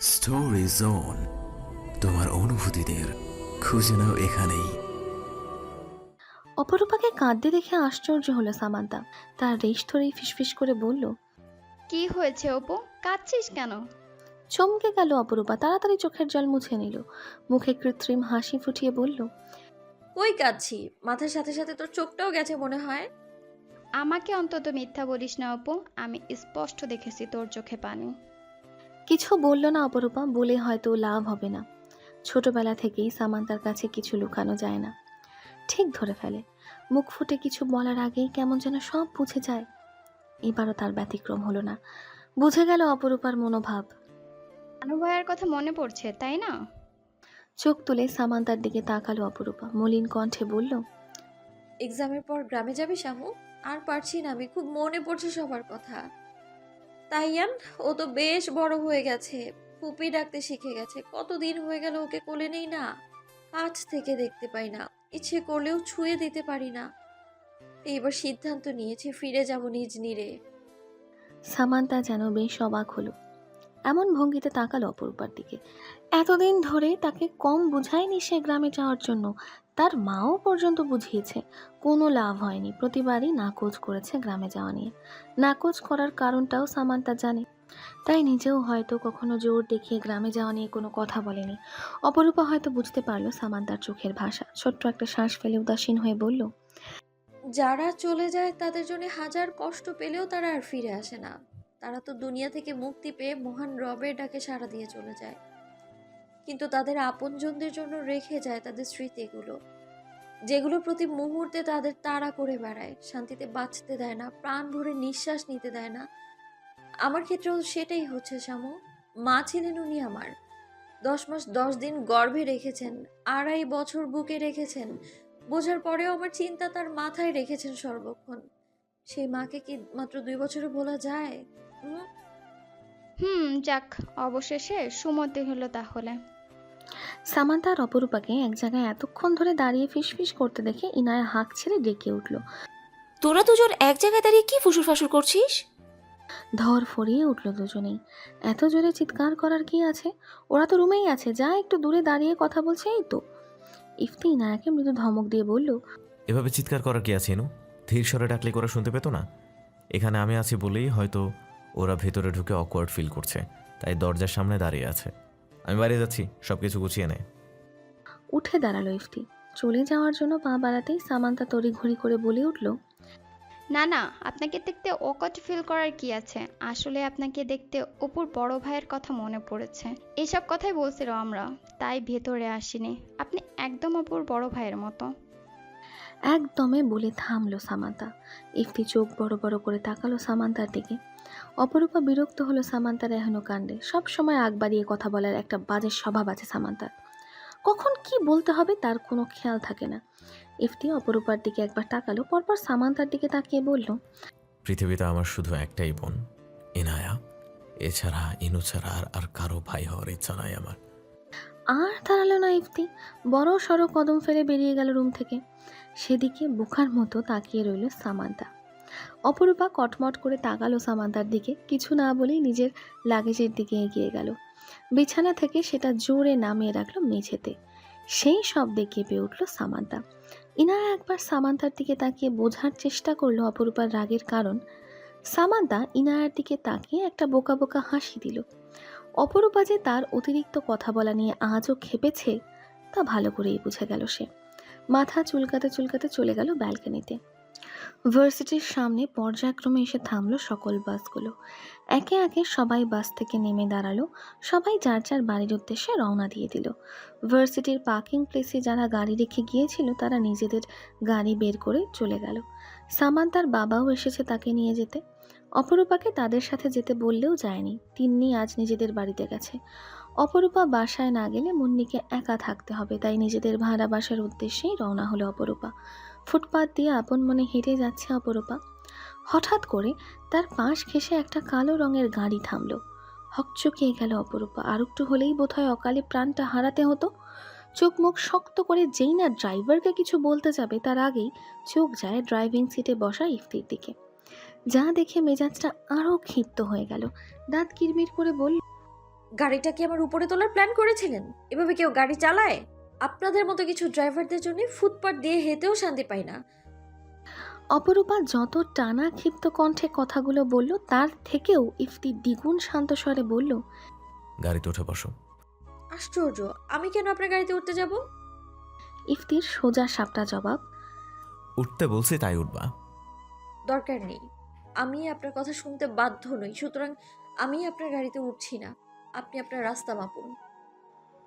Story zone তোমার অনুভূতিদের খুঁজে নাও এখানেই। অপরূপাকে কাঁদতে দেখে আশ্চর্য হলো সামান্তা। তার রেশ ধরেই ফিসফিস করে বলল কি হয়েছে অপু? কাঁদছিস কেন? চমকে গেল অপরূপা তাড়াতাড়ি চোখের জল মুছে নিল। মুখে কৃত্রিম হাসি ফুটিয়ে বলল ওই কাঁদছি? মাথার সাথে সাথে তোর চোখটাও গেছে মনে হয়? আমাকে অন্তত মিথ্যা বলিস না অপু আমি স্পষ্ট দেখেছি তোর চোখে পানি। কিছু বলল না অপরূপা বলে হয়তো লাভ হবে না। ছোটবেলা থেকেই সামান্তার কাছে কিছু লুকানো যায় না। ঠিক ধরে ফেলে মুখ ফুটে কিছু বলার আগেই কেমন যেন সব বুঝে যায়। এবারও তার ব্যতিক্রম হলো না। বুঝে গেল অপরূপার মনোভাব। আনু ভাইয়ের কথা মনে পড়ছে তাই না? চোখ তুলে সামান্তার দিকে তাকালো অপরূপা। মলিন কণ্ঠে বলল এক্সামের পর গ্রামে যাবে শামু? আর পারছি না আমি খুব মনে পড়ছে সবার কথা। তাইয়ান, ও তো বেশ বড় হয়ে গেছে। ফুপি ডাকতে শিখে গেছে। কতদিন হয়ে গেল ওকে কোলে নেই না? কাছ থেকে দেখতে পাই না। ইচ্ছে করলেও ছুঁয়ে দিতে পারি না। এইবার সিদ্ধান্ত নিয়েছে, ফিরে যাব নিজ নিরে সামান্তা যেন বেশ অবাক হলো। এমন ভঙ্গিতে তাকালো অপরূপার দিকে। এতদিন ধরে তাকে কম বুঝায়নি সে গ্রামে যাওয়ার জন্য। তার মাও পর্যন্ত বুঝিয়েছে, কোনো লাভ হয়নি, প্রতিবারই নাকচ করেছে গ্রামে যাওয়া নিয়ে। নাকচ করার কারণটাও সামান্তা জানে। তাই নিজেও হয়তো কখনো জোর দেখিয়ে গ্রামে যাওয়া নিয়ে কোনো কথা বলেনি। অপরূপা হয়তো বুঝতে পারল সামান্তার চোখের ভাষা। ছোট্ট একটা শ্বাস ফেলে উদাসীন হয়ে বলল, যারা চলে যায় তাদের জন্য হাজার কষ্ট পেলেও তারা আর ফিরে আসে না। তারা তো দুনিয়া থেকে মুক্তি পেয়ে মহান রবের ডাকে সাড়া দিয়ে চলে যায়। কিন্তু তাদের আপনজনদের জন্য রেখে যায় তাদের স্মৃতিগুলো। যেগুলো প্রতি মুহূর্তে তাদের তাড়া করে বেড়ায়, শান্তিতে বাঁচতে দেয় না প্রাণ ভরে নিঃশ্বাস নিতে দেয় না। আমার ক্ষেত্রেও সেটাই হচ্ছে শামু মা ছিলেন উনি আমার। দশ মাস দশ দিন গর্ভে রেখেছেন, আড়াই বছর বুকে রেখেছেন, বোঝার পরেও আমার চিন্তা তার মাথায় রেখেছেন সর্বক্ষণ। সেই মাকে কি মাত্র দুই বছরে বলা যায়? হুম? যাক অবশেষে সুমতি হলো তাহলে। সামান্তা আর অপরূপাকে এক জায়গায় এতক্ষণ ধরে দাঁড়িয়ে ফিসফিস করতে দেখে ইনায়া হাঁক ছেড়ে ডেকে উঠল। তোরা দুজন এক জায়গায় দাঁড়িয়ে কি ফুসুর ফাসুর করছিস? ধর ফরিয়ে উঠল দুজনেই। এত জোরে চিৎকার করার কি আছে? ওরা তো রুমেই আছে যা একটু দূরে দাঁড়িয়ে কথা বলছে এই তো। ইফতি ইনায়াকে মৃদু ধমক দিয়ে বলল এভাবে চিৎকার করার কি আছে এনু? ধীর স্বরে ডাকলে ওরা শুনতে পেতো না? এখানে আমি আছি বলেই হয়তো ওরা ভেতরে ঢুকে অকওয়ার্ড ফিল করছে তাই দরজার সামনে দাঁড়িয়ে আছে। আমি বাইরে যাচ্ছি সব কিছু গুছিয়ে নেয় উঠে দাঁড়াল ইফতি। চলে যাওয়ার জন্য পা বাড়াতেই সামান্তা তড়িঘড়ি করে বলে উঠল না না আপনাকে দেখতে অকট ফিল করার কি আছে? আসলে আপনাকে দেখতে অপুর বড় ভাইয়ের কথা মনে পড়েছে। এইসব কথাই বলছিল আমরা তাই ভেতরে আসিনি। আপনি একদম অপুর বড় ভাইয়ের মতো। একদমে বলে থামলো সামান্তা। ইফতি চোখ বড় বড় করে তাকালো সামান্তার দিকে। অপরূপা বিরক্ত হলো সামান্তার এখনও কাণ্ডে। সব সময় আগ বাড়িয়ে কথা বলার একটা বাজে স্বভাব আছে সামান্তার। কখন কি বলতে হবে তার কোনো খেয়াল থাকে না। ইফতি অপরূপার দিকে একবার তাকালো পরপর সামান্তার দিকে তাকিয়ে বলল পৃথিবীতে আমার শুধু একটাই বোন ইনায়া। এছাড়া ইনু ছাড়া আর আর কারও ভাই হওয়ার ইচ্ছা নাই আমার। আর দাঁড়াল না ইফতি। বড় সড়ো কদম ফেলে বেরিয়ে গেল রুম থেকে। সেদিকে বোকার মতো তাকিয়ে রইল সামান্তা। অপরূপা কটমট করে তাকালো সামান্তার দিকে। কিছু না বলেই নিজের লাগেজের দিকে এগিয়ে গেল। বিছানা থেকে সেটা জোরে নামিয়ে রাখল মেঝেতে। সেই শব্দে কেঁপে উঠল সামান্তা। ইনারা একবার সামান্তার দিকে তাকিয়ে বোঝার চেষ্টা করল অপরূপার রাগের কারণ। সামান্তা ইনায়ার দিকে তাকিয়ে একটা বোকা বোকা হাসি দিল। অপরূপা যে তার অতিরিক্ত কথা বলা নিয়ে আজও খেপেছে, তা ভালো করেই বুঝে গেল সে। মাথা চুলকাতে চুলকাতে চলে গেল ব্যালকনিতে। ভার্সিটির সামনে পর্যায়ক্রমে এসে থামলো সকল বাসগুলো। একে একে সবাই বাস থেকে নেমে দাঁড়াল। সবাই যার যার বাড়ির উদ্দেশ্যে রওনা দিয়ে দিল। ভার্সিটির পার্কিং প্লেসে যারা গাড়ি রেখে গিয়েছিল, তারা নিজেদের গাড়ি বের করে চলে গেল। সামান্তার বাবাও এসেছে তাকে নিয়ে যেতে। অপরূপাকে তাদের সাথে যেতে বললেও যায়নি। তিন্নি আজ নিজেদের বাড়িতে গেছে। অপরূপা বাসায় না গেলে মুন্নিকে একা থাকতে হবে, তাই নিজেদের ভাড়া বাসার উদ্দেশ্যেই রওনা হলো অপরূপা। ফুটপাত দিয়ে আপন মনে হেঁটে যাচ্ছে অপরূপা। হঠাৎ করে তার পাশ ঘেঁষে একটা কালো রঙের গাড়ি থামলো। হকচকিয়ে গেল অপরূপা। আর একটু হলেই বোধহয় অকালে প্রাণটা হারাতে হতো। চোখ মুখ শক্ত করে যেই না ড্রাইভারকে কিছু বলতে যাবে, তার আগেই চোখ যায় ড্রাইভিং সিটে বসা ইফতির দিকে। যা দেখে মেজাজটা আরও ক্ষিপ্ত হয়ে গেল। দাঁত কিরমির করে বলল, গাড়িটা কি আমার উপরে তোলার প্ল্যান করেছিলেন? এভাবে কেউ গাড়ি চালায়? আপনাদের মতো কিছু ড্রাইভারদের জন্য ফুটপাথ দিয়ে হেঁটেও শান্তি পাই না। অপরূপা যত টানা ক্ষিপ্ত কণ্ঠে কথাগুলো বলল তার থেকেও ইফতি দ্বিগুণ শান্ত স্বরে বলল গাড়িতে উঠে বসো। আশ্চর্য আমি কেন আপনার গাড়িতে উঠতে যাব? ইফতির সোজা সাপটা জবাব উঠতে বলছি তাই উঠবা। দরকার নেই। আমি আপনার কথা শুনতে বাধ্য নই সুতরাং আমি আপনার গাড়িতে উঠছি না। আপনি আপনার রাস্তা মাপুন।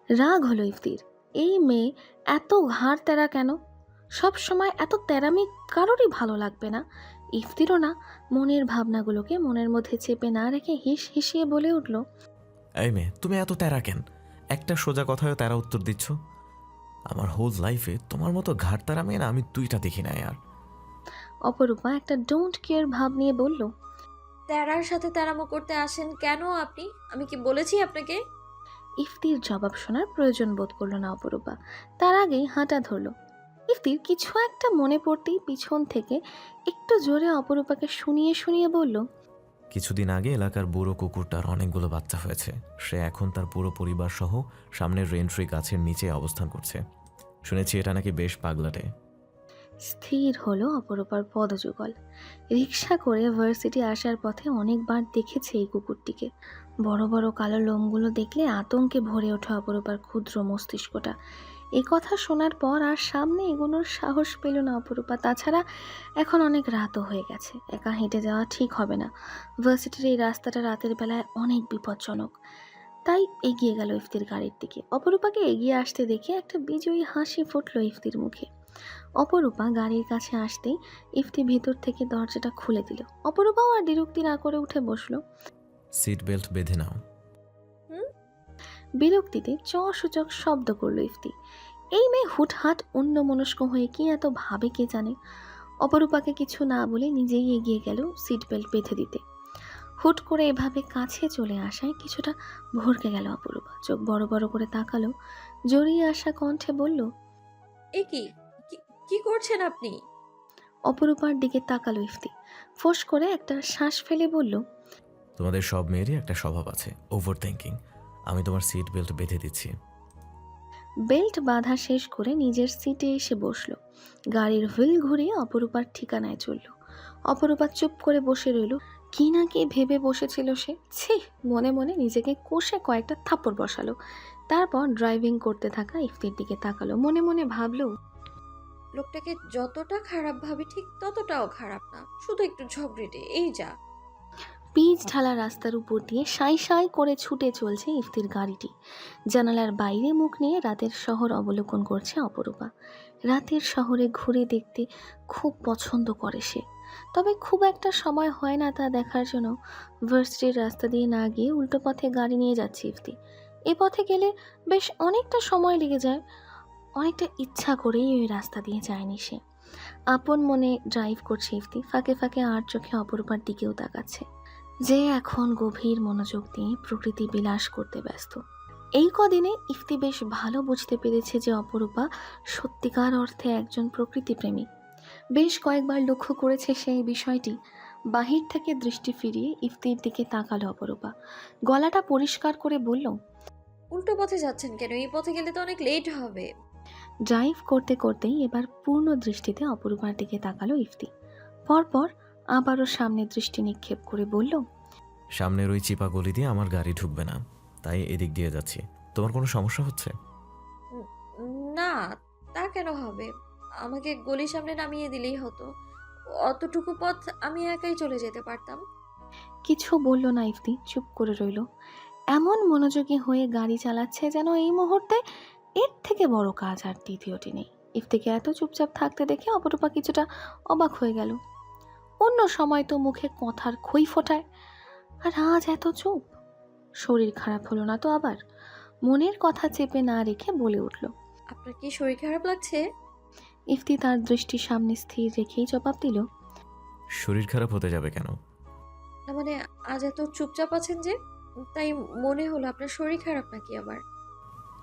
রাগ হলো ইফতির। এই মেয়ে এত ঘাড় তেরা কেন? সব সময় এত তেরামি কারোরই ভালো লাগবে না। ইফতিরও না মনের ভাবনাগুলোকে মনের মধ্যে চেপে না রেখে হিস হিসিয়ে বলে উঠল এই মেয়ে তুমি এত তেরা কেন? একটা সোজা কথায় তেরা উত্তর দিচ্ছ? আমার হোল লাইফে তোমার মতো ঘাট তারা মেয়ে না আমি দুইটা দেখি না আর। অপরূপা একটা ডোন্ট কেয়ার ভাব নিয়ে বলল তেরার সাথে তেরামো করতে আসেন কেন আপনি? আমি কি বলেছি আপনাকে? ইফতির জবাব শোনার প্রয়োজন বোধ করল না অপরূপা। তার আগেই হাঁটা ধরলো। ইফতির কিছু একটা মনে পড়তেই পিছন থেকে একটু জোরে অপরূপাকে শুনিয়ে শুনিয়ে বলল, কিছুদিন আগে এলাকার বুড়ো কুকুরটার অনেকগুলো বাচ্চা হয়েছে। সে এখন তার পুরো পরিবার সহ সামনের রেন্ট্রি গাছের নিচে অবস্থান করছে। শুনেছি এটা নাকি বেশ পাগলাটে। স্থির হলো অপরূপার পদযুগল। রিক্সা করে ভার্সিটি আসার পথে অনেকবার দেখেছে এই কুকুরটিকে। বড় বড় কালো লোমগুলো দেখলে আতঙ্কে ভরে ওঠে অপরূপার ক্ষুদ্র মস্তিষ্কটা। এই কথা শোনার পর আর সামনে এগোনোর সাহস পেল না অপরূপা। তাছাড়া এখন অনেক রাতও হয়ে গেছে। একা হেঁটে যাওয়া ঠিক হবে না। ভার্সিটির এই রাস্তাটা রাতের বেলায় অনেক বিপজ্জনক। তাই এগিয়ে গেল ইফতির গাড়ির দিকে। অপরূপাকে এগিয়ে আসতে দেখে একটা বিজয়ী হাসি ফুটল ইফতির মুখে। অপরূপা গাড়ির কাছে আসতেই ইফতি ভিতর থেকে দরজাটা খুলে দিল। অপরূপাও আর বিরক্তি না করে উঠে বসল। সিট বেল্ট বেঁধে নাও। বিরক্তিতে চ সূচক শব্দ করল ইফতি। এই মেয়ে হুটহাট অন্য মনস্ক হয়ে কি এত ভাবে কে জানে? অপরূপাকে কিছু না বলে নিজেই এগিয়ে গেল সিট বেল্ট বেঁধে দিতে। হুট করে এভাবে কাছে চলে আসায় কিছুটা ভরকে গেল অপরূপা। চোখ বড় বড় করে তাকালো জড়িয়ে আসা কণ্ঠে বলল এ কি কি- কি করছেন আপনি? অপরূপার দিকে তাকালো ইফতি। ফোঁস করে একটা শ্বাস ফেলে বলল তোমাদের সব মেয়েরই একটা স্বভাব আছে ওভার থিঙ্কিং আমি তোমার সিট বেল্ট বেঁধে দিচ্ছি। বেল্ট বাঁধা শেষ করে নিজের সিটে এসে বসল। গাড়ির হুইল ঘুরিয়ে অপরূপার ঠিকানায় চলল। অপরূপা চুপ করে বসে রইল। কি না কি ভেবে বসেছিল সে? ছি মনে মনে নিজেকে কষে কয়েকটা থাপ্পড় বসালো। তারপর ড্রাইভিং করতে থাকা ইফতির দিকে তাকালো। মনে মনে ভাবলো লোকটাকে যতটা খারাপ ভাবি ঠিক ততটাও খারাপ না। শুধু একটু ঝগড়েটে, এই যা। পিচ ঢালা রাস্তার উপর দিয়ে সাই সাই করে ছুটে চলছে ইফতির গাড়িটি। জানালার বাইরে মুখ নিয়ে রাতের শহর অবলোকন করছে অপরূপা। রাতের শহরে ঘুরে দেখতে খুব পছন্দ করে সে। তবে খুব একটা সময় হয় না তা দেখার জন্য। ভার্সিটির রাস্তা দিয়ে না গিয়ে উল্টো পথে গাড়ি নিয়ে যাচ্ছে ইফতি। এ পথে গেলে বেশ অনেকটা সময় লেগে যায়। অনেকটা ইচ্ছা করেই ওই রাস্তা দিয়ে যায়নি সে। আপন মনে ড্রাইভ করছে ইফতি, ফাঁকে ফাঁকে আর চোখে অপরূপার দিকেও তাকাচ্ছে। যে এখন গভীর মনোযোগ দিয়ে প্রকৃতি বিলাস করতে ব্যস্ত। এই কদিনে ইফতি বেশ ভালো বুঝতে পেরেছে যে অপরূপা সত্যিকার অর্থে একজন প্রকৃতিপ্রেমী। বেশ কয়েকবার লক্ষ্য করেছে সেই বিষয়টি। বাহির থেকে দৃষ্টি ফিরিয়ে ইফতির দিকে তাকালো অপরূপা। গলাটা পরিষ্কার করে বলল, উল্টো পথে যাচ্ছেন কেন? এই পথে গেলে তো অনেক লেট হবে। ড্রাইভ করতে করতেই এবার পূর্ণ দৃষ্টিতে অপরূপার দিকে তাকালো ইফতি। পরপর আবারও সামনে দৃষ্টি নিক্ষেপ করে বলল সামনের ওই চিপা গলি দিয়ে আমার গাড়ি ঢুকবে না তাই এদিক দিয়ে যাচ্ছি। তোমার কোনো সমস্যা হচ্ছে? না তা কেন হবে? আমাকে গলির সামনে নামিয়ে দিলেই হতো। অতটুকু পথ আমি একাই চলে যেতে পারতাম। কিছু বলল না ইফতি চুপ করে রইল। এমন মনোযোগী হয়ে গাড়ি চালাচ্ছে যেন এই মুহূর্তে এর থেকে বড় কাজ আর দ্বিতীয়টি নেই। ইফতিকে এত চুপচাপ থাকতে দেখে অপরূপা কিছুটা অবাক হয়ে গেল। অন্য সময় তো মুখে কথার খই ফোটায় আর আজ এত চুপ। শরীর খারাপ হলো না তো আবার? মনের কথা চেপে না রেখে বলে উঠল আপনার কি শরীর খারাপ লাগছে? ইফতি তার দৃষ্টি সামনে স্থির রেখেই জবাব দিল শরীর খারাপ হতে যাবে কেন? না মানে আজ এত চুপচাপ আছেন যে তাই মনে হলো আপনার শরীর খারাপ নাকি আবার?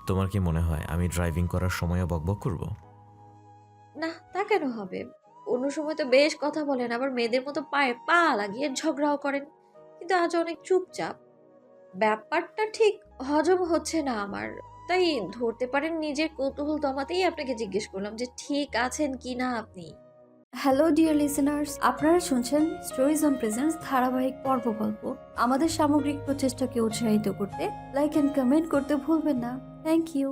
তোমার কি মনে হয় আমি ড্রাইভিং করার সময়ও বকবক করব? না, তা কেন হবে? অন্য সময় তো বেশ কথা বলেন, আবার মেয়েদের মতো পায়ে পা লাগিয়ে ঝগড়াও করেন। কিন্তু আজ অনেক চুপচাপ। ব্যাপারটা ঠিক হজম হচ্ছে না আমার। তাই ধরতে পারেন নিজের কৌতূহল দমাতেই আপনাকে জিজ্ঞেস করলাম যে ঠিক আছেন কি না আপনি? হ্যালো ডিয়ার লিসেনার্স আপনারা শুনছেন স্টোরিজ অন প্রেজেন্স ধারাবাহিক পর্ব গল্প। আমাদের সামগ্রিক প্রচেষ্টাকে উৎসাহিত করতে লাইক অ্যান্ড কমেন্ট করতে ভুলবেন না। থ্যাংক ইউ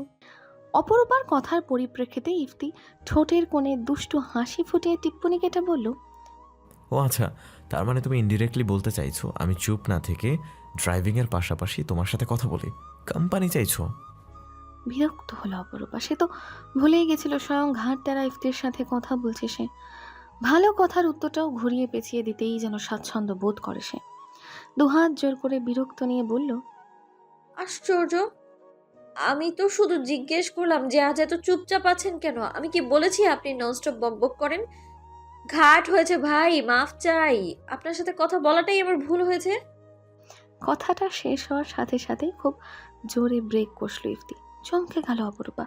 অপরূপার কথার পরিপ্রেক্ষিতে ইফতি ঠোঁটের কোণে দুষ্টু হাসি ফুটিয়ে টিপ্পনি কেটে বলল ও আচ্ছা তার মানে তুমি ইনডিরেক্টলি বলতে চাইছো আমি চুপ না থেকে ড্রাইভিংয়ের পাশাপাশি তোমার সাথে কথা বলি। কোম্পানি চাইছো? বিরক্ত হলো অপরূপা। সে তো ভুলেই গেছিল স্বয়ং ঘাট তারা ইফতির সাথে কথা বলছে সে। ভালো কথার উত্তরটাও ঘুরিয়ে পেঁচিয়ে দিতেই যেন স্বাচ্ছন্দ্য বোধ করে সে। দুহাত জোর করে বিরক্ত নিয়ে বলল আশ্চর্য! আমি তো শুধু জিজ্ঞেস করলাম যে আজ এত চুপচাপ আছেন কেন? আমি কি বলেছি আপনি ননস্টপ বকবক করেন? ঘাট হয়েছে ভাই মাফ চাই। আপনার সাথে কথা বলাটাই আমার ভুল হয়েছে। কথাটা শেষ হওয়ার সাথে সাথেই খুব জোরে ব্রেক কষল ইফতি। চমকে গেল অপরূপা।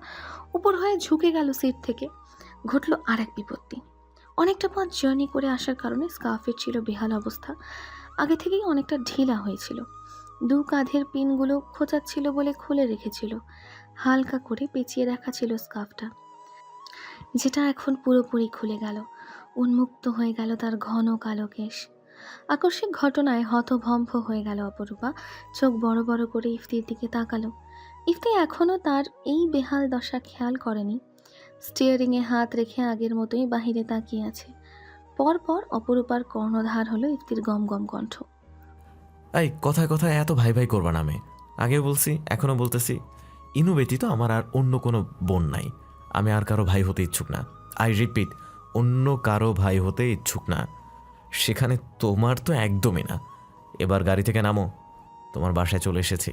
উপর হয়ে ঝুঁকে গেল সিট থেকে। ঘটল আর এক বিপত্তি। অনেকটা পথ জার্নি করে আসার কারণে স্কার্ফের ছিল বেহাল অবস্থা। আগে থেকেই অনেকটা ঢিলা হয়েছিল। দু কাঁধের পিনগুলো খোঁচাচ্ছিল বলে খুলে রেখেছিল। হালকা করে পেঁচিয়ে রাখা ছিল স্কার্ফটা যেটা এখন পুরোপুরি খুলে গেল। উন্মুক্ত হয়ে গেল তার ঘন কালো কেশ। আকস্মিক ঘটনায় হতভম্ব হয়ে গেল অপরূপা। চোখ বড় বড় করে ইফতির দিকে তাকালো। ইফতি এখনও তার এই বেহাল দশা খেয়াল করেনি। স্টিয়ারিংয়ে হাত রেখে আগের মতোই বাহিরে তাকিয়ে আছে। পরপর অপরূপার কর্ণধার হলো ইফতির গম গম কণ্ঠ। এই, কথায় কথায় এত ভাই ভাই করবা না আমি আগে বলছি, এখনও বলতেছি। ইনু ব্যতীত আমার আর অন্য কোনো বোন নাই। আমি আর কারও ভাই হতে ইচ্ছুক না। আই রিপিট, অন্য কারও ভাই হতে ইচ্ছুক না। সেখানে তোমার তো একদমই না। এবার গাড়ি থেকে নামো। তোমার বাসায় চলে এসেছি।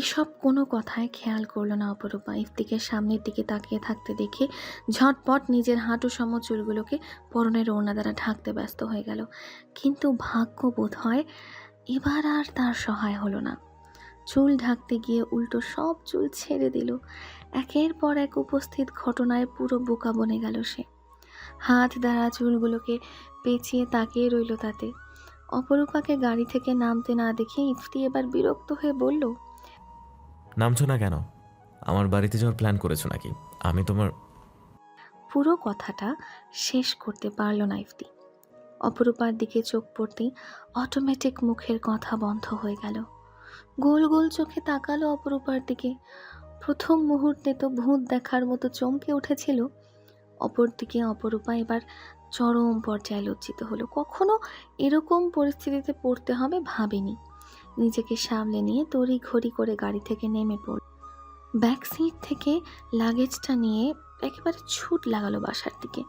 এসব কোনো কথায় খেয়াল করল না অপরূপা। ইফতিকে সামনের দিকে তাকিয়ে থাকতে দেখে ঝটপট নিজের হাঁটু সম চুলগুলোকে পরনের ওড়না দ্বারা ঢাকতে ব্যস্ত হয়ে গেল। কিন্তু ভাগ্য বোধ হয় এবার আর তার সহায় হলো না। চুল ঢাকতে গিয়ে উল্টো সব চুল ছেড়ে দিল। একের পর এক উপস্থিত ঘটনায় পুরো বোকা বনে গেল সে। হাত দ্বারা চুলগুলোকে পেঁচিয়ে তাকিয়ে রইল তাতে। অপরূপাকে গাড়ি থেকে নামতে না দেখে ইফতি এবার বিরক্ত হয়ে বলল নামছো না কেন? আমার বাড়িতে যাওয়ার প্ল্যান করেছ নাকি? আমি তোমার পুরো কথাটা শেষ করতে পারল না ইফতি। অপরূপার দিকে চোখ পড়তেই অটোমেটিক মুখের কথা বন্ধ হয়ে গেল। গোল গোল চোখে তাকালো অপরূপার দিকে। প্রথম মুহূর্তে তো ভূত দেখার মতো চমকে উঠেছিল। অপরদিকে অপরূপা এবার চরম পর্যায়ে লজ্জিত হলো। কখনো এরকম পরিস্থিতিতে পড়তে হবে ভাবেনি। নিজেকে সামলে নিয়ে তড়ি ঘড়ি করে গাড়ি থেকে নেমে পড়ল। ব্যাক সিট থেকে লাগেজটা নিয়ে একেবারে ছুট লাগালো বাসার দিকে।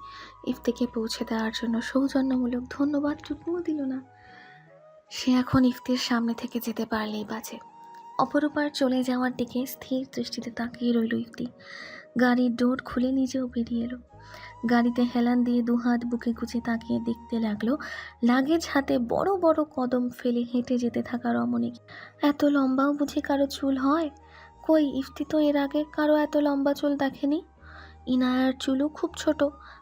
ইফতিকে পৌঁছে দেওয়ার জন্য সৌজন্যমূলক ধন্যবাদ টুকুও দিল না। সে এখন ইফতির সামনে থেকে যেতে পারলেই বাজে। অপরূপার চলে যাওয়ার দিকে স্থির দৃষ্টিতে তাকিয়ে রইল ইফতি। গাড়ির ডোর খুলে নিজেও বেরিয়ে এলো। গাড়িতে হেলান দিয়ে দুহাত বুকে কুচে তাকিয়ে দেখতে লাগল, লাগেজ হাতে বড় বড় কদম ফেলে হেঁটে যেতে থাকা রমণীক এত লম্বাও বুঝি কারও চুল হয়? কই, ইফতি তো এর আগে কারও এত লম্বা চুল দেখেনি? ইনায়ার চুলও খুব ছোট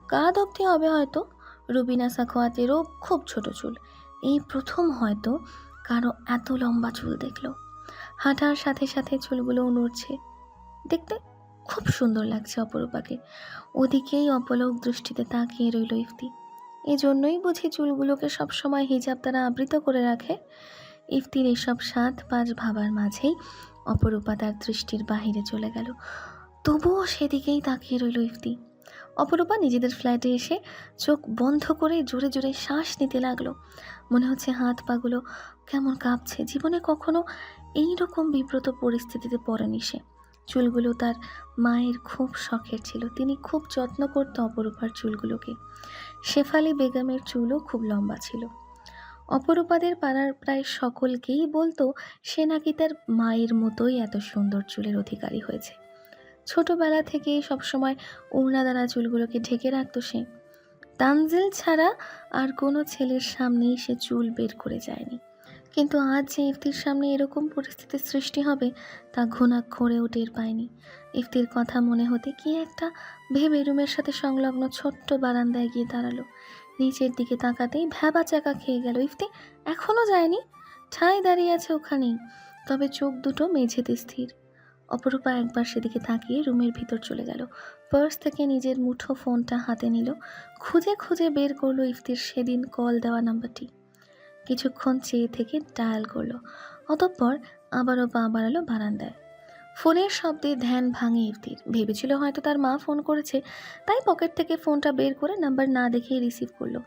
কাঁধ অব্দি হবে হয়তো। রুবিনা সাখোয়াতেরও খুব ছোট চুল, এই প্রথম হয়তো কারও এত লম্বা চুল দেখল। হাঁটার সাথে সাথে চুলগুলোও নড়ছে। দেখতে খুব সুন্দর লাগছে অপরূপাকে। ওদিকেই অপলক দৃষ্টিতে তাকিয়ে রইল ইফতি। এজন্যই বুঝি চুলগুলোকে সবসময় হিজাব তারা আবৃত করে রাখে। ইফতির এসব সাত পাঁচ ভাবার মাঝেই অপরূপা তার দৃষ্টির বাহিরে চলে গেল। তবুও সেদিকেই তাকিয়ে রইল ইফতি। অপরূপা নিজেদের ফ্ল্যাটে এসে চোখ বন্ধ করে জোরে জোরে শ্বাস নিতে লাগল। মনে হচ্ছে হাত পাগুলো কেমন কাঁপছে। জীবনে কখনো এই রকম বিব্রত পরিস্থিতিতে পড়েনি সে। চুলগুলো তার মায়ের খুব শখের ছিল। তিনি খুব যত্ন করতো অপরূপার চুলগুলোকে। শেফালি বেগমের চুলও খুব লম্বা ছিল। অপরূপাদের পাড়ার প্রায় সকলকেই বলতো, সে নাকি তার মায়ের মতোই এত সুন্দর চুলের অধিকারী হয়েছে। ছোটবেলা থেকেই সবসময় ওড়না দ্বারা চুলগুলোকে ঢেকে রাখতো সে। তানজিল ছাড়া আর কোনো ছেলের সামনেই সে চুল বের করে যায়নি। কিন্তু আজ যে ইফতির সামনে এরকম পরিস্থিতির সৃষ্টি হবে, তা ঘুণাক্ষরেও টের পায়নি। ইফতির কথা মনে হতে কি একটা ভেবে রুমের সাথে সংলগ্ন ছোট্ট বারান্দায় গিয়ে দাঁড়াল। নিচের দিকে তাকাতেই ভ্যাবা চাকা খেয়ে গেল। ইফতি এখনও যায়নি? ঠাই দাঁড়িয়ে আছে ওখানেই। তবে চোখ দুটো মেঝেতে স্থির। অপরূপা একবার সেদিকে তাকিয়ে রুমের ভিতর চলে গেল। পার্স থেকে নিজের মুঠো ফোনটা হাতে নিল। খুঁজে খুঁজে বের করল ইফতির সেদিন কল দেওয়া নাম্বারটি। কিছুক্ষণ চেয়ে থেকে ডায়াল করল অতঃপর আবারও পা বাড়ালো বারান্দায়। ফোনের শব্দে ধ্যান ভাঙে ইফতির। ভেবেছিল হয়তো তার মা ফোন করেছে তাই পকেট থেকে ফোনটা বের করে নাম্বার না দেখেই রিসিভ করল।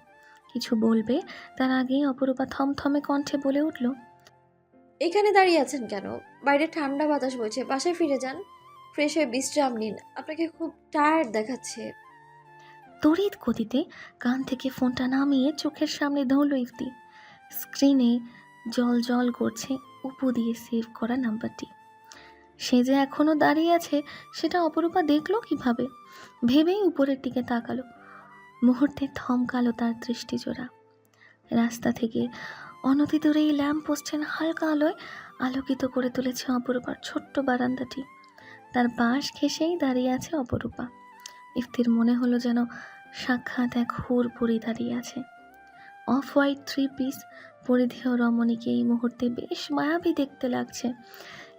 কিছু বলবে তার আগেই অপরূপা থমথমে কণ্ঠে বলে উঠল এখানে দাঁড়িয়ে আছেন কেন? বাইরে ঠান্ডা বাতাস বইছে বাসায় ফিরে যান। ফ্রেশ হয়ে বিশ্রাম নিন। আপনাকে খুব টায়ার্ড দেখাচ্ছে। তড়িৎ গতিতে কান থেকে ফোনটা নামিয়ে চোখের সামনে ধরল ইফতি। স্ক্রিনে জল জল করছে উপু দিয়ে সেভ করা নাম্বারটি। সে যে এখনও দাঁড়িয়ে আছে, সেটা অপরূপা দেখল কীভাবে? ভেবেই উপরের দিকে তাকালো। মুহূর্তে থমকালো তার দৃষ্টিজোড়া। রাস্তা থেকে অনতি দূরে এই ল্যাম্প পোস্টের হালকা আলোয় আলোকিত করে তুলেছে অপরূপার ছোট্ট বারান্দাটি। তার বাঁশ ঘেঁষেই দাঁড়িয়ে আছে অপরূপা। ইফতির মনে হলো যেন সাক্ষাৎ এক হুর পরি দাঁড়িয়ে আছে। অফ হোয়াইট থ্রি পিস পরিধেয় রমণীকে এই মুহূর্তে বেশ মায়াবী দেখতে লাগছে।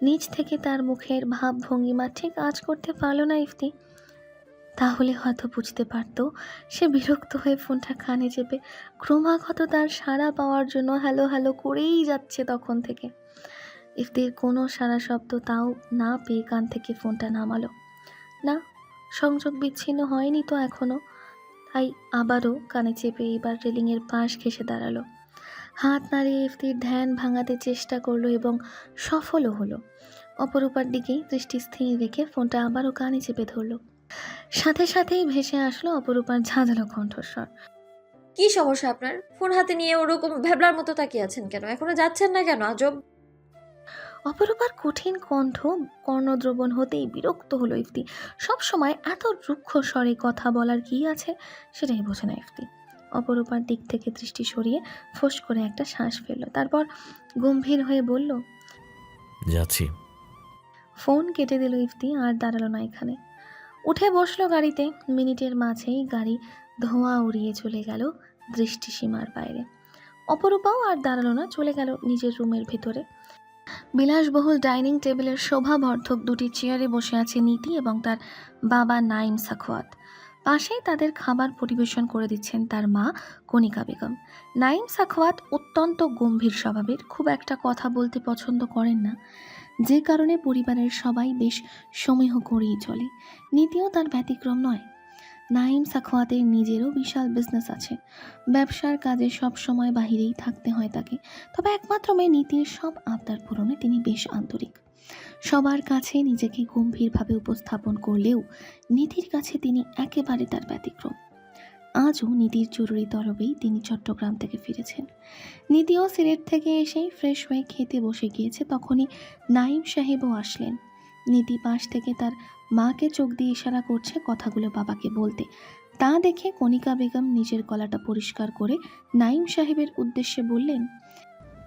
নিচ থেকে তার মুখের ভাব ভঙ্গিমা ঠিক আজ করতে পারল না ইফতি। তাহলে হয়তো বুঝতে পারতো, সে বিরক্ত হয়ে ফোনটা কানে চেপে ক্রমাগত তার সাড়া পাওয়ার জন্য হ্যালো হ্যালো করেই যাচ্ছে তখন থেকে। ইফতির কোনো সারা শব্দ তাও না পেয়ে কান থেকে ফোনটা নামালো। না, সংযোগ বিচ্ছিন্ন হয়নি তো এখনও তাই আবারও কানে চেপে এবার রেলিংয়ের পাশ ঘেসে দাঁড়াল। হাত নাড়িয়ে ইফতির ধ্যান ভাঙাতে চেষ্টা করল এবং সফলও হলো। অপরূপার দিকেই দৃষ্টি স্থির রেখে ফোনটা আবারও কানে চেপে ধরলো। সাথে সাথেই ভেসে আসলো অপরূপার ঝাঁঝালো কণ্ঠস্বর। কি সমস্যা আপনার? ফোন হাতে নিয়ে ওরকম ভ্যাবলার মতো তাকিয়ে আছেন কেন? এখনও যাচ্ছেন না কেন? আজব অপরূপার কঠিন কণ্ঠ কর্ণদ্রবণ হতেই বিরক্ত হলো ইফতি। সব সময় এত রুক্ষ স্বরে কথা বলার কি আছে সেটাই বোঝে না ইফতি। অপরূপার দিক থেকে দৃষ্টি সরিয়ে ফোঁস করে একটা শ্বাস ফেলল। তারপর গম্ভীর হয়ে বলল যাচ্ছি। ফোন কেটে দিল ইফতি আর দাঁড়াল না এখানে। উঠে বসল গাড়িতে। মিনিটের মাঝেই গাড়ি ধোঁয়া উড়িয়ে চলে গেল দৃষ্টিসীমার বাইরে। অপরূপাও আর দাঁড়াল না চলে গেল নিজের রুমের ভেতরে। বিলাসবহুল ডাইনিং টেবিলের শোভাবর্ধক দুটি চেয়ারে বসে আছে নীতি এবং তার বাবা নাইম সাখোয়াত। পাশেই তাদের খাবার পরিবেশন করে দিচ্ছেন তার মা কণিকা বেগম। নাইম সাখোয়াত অত্যন্ত গম্ভীর স্বভাবের, খুব একটা কথা বলতে পছন্দ করেন না। যে কারণে পরিবারের সবাই বেশ সমীহ করেই চলে। নীতিও তার ব্যতিক্রম নয়। নাইম সাখোয়াতের নিজেরও বিশাল বিজনেস আছে। ব্যবসার কাজে সব সময় বাহিরেই থাকতে হয় তাকে। তবে একমাত্র মেয়ে নীতির সব আবদার পূরণে তিনি বেশ আন্তরিক। সবার কাছে নিজেকে গম্ভীরভাবে উপস্থাপন করলেও নীতির কাছে তিনি একেবারে তার ব্যতিক্রম। আজও নীতির জরুরি তরবেই তিনি চট্টগ্রাম থেকে ফিরেছেন। নীতিও সিলেট থেকে এসেই ফ্রেশ হয়ে খেতে বসে গিয়েছে, তখনই নাইম সাহেবও আসলেন। নীতি পাশ থেকে তার মাকে চোখ দিয়ে ইশারা করছে কথাগুলো বাবাকে বলতে। তা দেখে কণিকা বেগম নিজের গলাটা পরিষ্কার করে নাইম সাহেবের উদ্দেশ্যে বললেন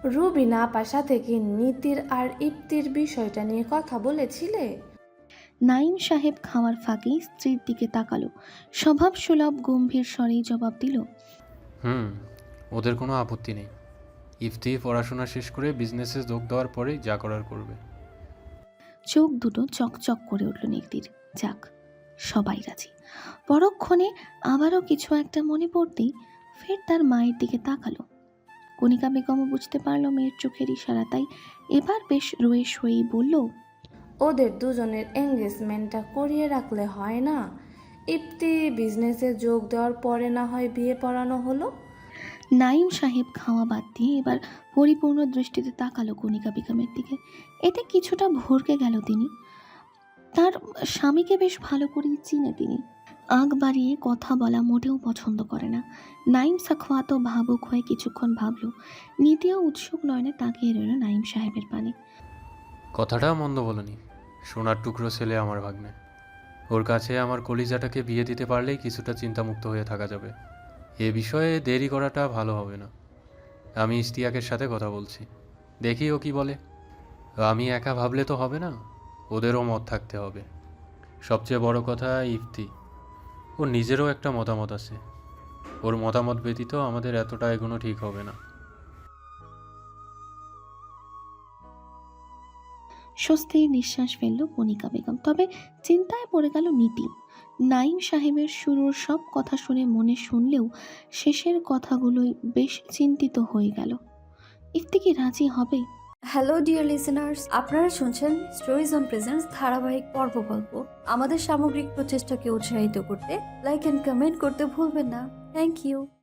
রুবিনা আপার সাথে কি নীতির আর ইপ্তির বিষয়টা নিয়ে কথা বলেছিলে? নাইম সাহেব খাওয়ার ফাঁকেই স্ত্রীর দিকে তাকালো। স্বভাব সুলভ গম্ভীর স্বরেই জবাব দিল হুম ওদের কোনো আপত্তি নেই। ইফতি পড়াশোনা শেষ করে বিজনেসে যোগ দেওয়ার পরেই যা করার করবে। চোখ দুটো চকচক করে উঠল নীতির যাক, সবাই রাজি। পরক্ষণে আবারও কিছু একটা মনে পড়তেই ফের তার মায়ের দিকে তাকালো। কণিকা বেগমও বুঝতে পারল মেয়ের চোখের ইশারা, তাই এবার বেশ রোয়েশ হয়েই বলল, ওদের দুজনের এঙ্গেজমেন্টটা করিয়ে রাখলে হয় না। ইপ্তি বিজনেসে যোগ দেওয়ার পরে না হয় বিয়ে পড়ানো হলো। নাইম সাহেব খাওয়া বাদ দিয়ে এবার পরিপূর্ণ দৃষ্টিতে তাকালো কণিকা বেগমের দিকে। এতে কিছুটা ভরকে গেল তিনি। তার স্বামীকে বেশ ভালো করেই চিনে তিনি। আগ বাড়িয়ে কথা বলা মোটেও পছন্দ করে না। নাইম সাখওয়াত ভাবুক হয়ে কিছুক্ষণ ভাবল, নীতিও উৎসুক নয়নে তাকিয়ে রইল নাইম সাহেবের পানে। কথাটা মন্দ বলনি। সোনার টুকরো ছেলে আমার ভাগ্নে। ওর কাছে আমার কলিজাটাকে বিয়ে দিতে পারলেই কিছুটা চিন্তামুক্ত হয়ে থাকা যাবে। এ বিষয়ে দেরি করাটা ভালো হবে না। আমি ইস্তিয়াকের সাথে কথা বলছি। দেখি ও কি বলে। আমি একা ভাবলে তো হবে না, ওদেরও মত থাকতে হবে। সবচেয়ে বড় কথা ইফতি। ওর নিজেরও একটা মতামত আছে। ওর মতামত ব্যতীত আমাদের এতটা এগোনো ঠিক হবে না। স্বস্তির নিঃশ্বাস ফেলল কণিকা বেগম, তবে চিন্তায় পড়ে গেল নীতি নাইম সাহেবের শুরুর সব কথা শুনে মনে শুনলেও শেষের কথাগুলোই বেশ চিন্তিত হয়ে গেল। ইফতি কি রাজি হবে? হ্যালো ডিয়ার লিসেনার্স আপনারা শুনছেন স্টোরিজ অন প্রেজেন্স ধারাবাহিক পর্ব গল্প। আমাদের সামগ্রিক প্রচেষ্টাকে উৎসাহিত করতে লাইক অ্যান্ড কমেন্ট করতে ভুলবেন না। Thank you